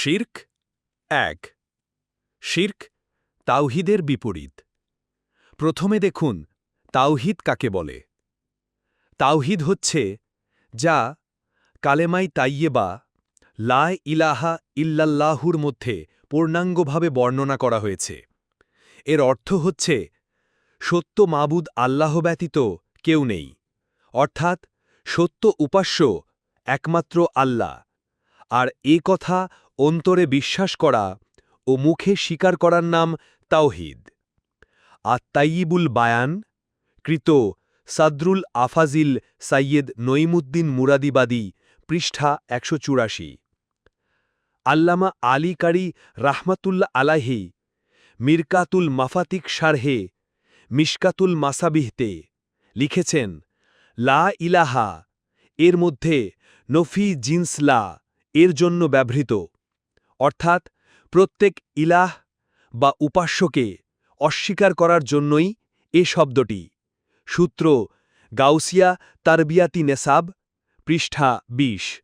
শির্ক, এক। শির্ক, তাওহিদের বিপরীত। প্রথমে দেখুন, তাওহিদ কাকে বলে? তাওহিদ হচ্ছে, যা কালেমাই তাইয়েবা, লা ইলাহা ইল্লাল্লাহুর মধ্যে পূর্ণাঙ্গভাবে বর্ণনা করা হয়েছে। এর অর্থ হচ্ছে, সত্য মাবুদ আল্লাহ ব্যতীত কেউ নেই। অর্থাৎ, সত্য উপাস্য একমাত্র আল্লাহ। আর এ কথা অন্তরে বিশ্বাস করা ও মুখে স্বীকার করার নাম তাওহিদ। আত্মাইবুল বায়ান, কৃত সাদরুল আফাজিল সাইয়েদ নঈমুদ্দিন মুরাদিবাদী, পৃষ্ঠা একশো চুরাশি। আল্লামা আলী কারি রাহমাতুল্লা আলাহি মিরকাতুল মাফাতিক সারহে মিশকাতুল মাসাবিহতে লিখেছেন, লা ইলাহা, এর মধ্যে নফি জিন্স লা, এর জন্য ব্যবহৃত। অর্থাৎ প্রত্যেক ইলাহ বা উপাস্যকে অস্বীকার করার জন্যই এ শব্দটি। সূত্র গাউসিয়া তারবিয়াতি নেসাব, পৃষ্ঠা বিশ।